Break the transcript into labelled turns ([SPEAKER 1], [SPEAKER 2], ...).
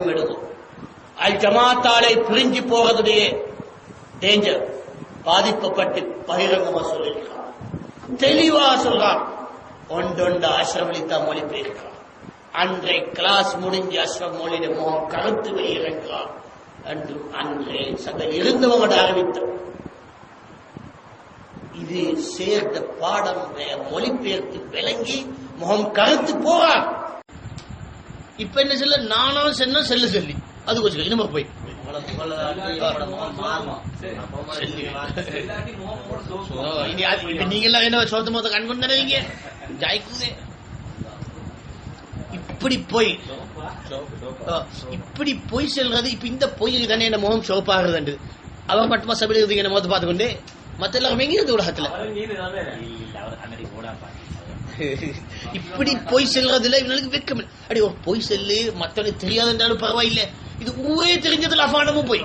[SPEAKER 1] எடுக்கும் அல் ஜமாத்தாலை பிரிஞ்சு போகிறதுடைய டேஞ்சர் பாதிக்கப்பட்டு பகிரங்கமா சொல்லியிருக்கிறான். தெளிவா சொல்றான். ஒன்றொண்டு அஷ்ரப் மொழி மொழிபெயர்க்கிறான் அன்றை கிளாஸ் முடிஞ்சு அஸ்ரம் மொழியிட முகம் கருத்து வெளியிறக்கிறான் என்று அன்றே சக இருந்தவங்க ஆரம்பித்தோம் இது சேர்ந்த பாடம் மொழிபெயர்த்து விளங்கி முகம் கருத்து போறான். இப்ப என்ன செல்ல நானா சென்ன செல்ல சொல்லி. அது கொஞ்சம் இனிமே போய் செல்லி. ஓ, இனி அது- இப்ப நீங்க எல்லாம் என்ன சொந்த மொத்த கண் கொண்டு நினைவீங்க ஜாய்க்குதே இப்படி போய் இப்படி பொய் செல்றது இப்ப இந்த பொய்க்கு தானே என்ன முகம் சிவப்பாகிறது அவன் மட்டுமா சபையில் இருந்து என்ன முகத்தை பார்த்துக்கொண்டு? மத்த எல்லாரும் எங்க இருந்து உலகத்துல? இப்படி பொய் செல்றதுல இவனுக்கு வெக்கம். அடி ஒரு பொய் செல்லு மத்தவனுக்கு தெரியாதுன்றாலும் பரவாயில்லை. இது ஊரே தெரிஞ்சதுல அபாண்டமும் போய்.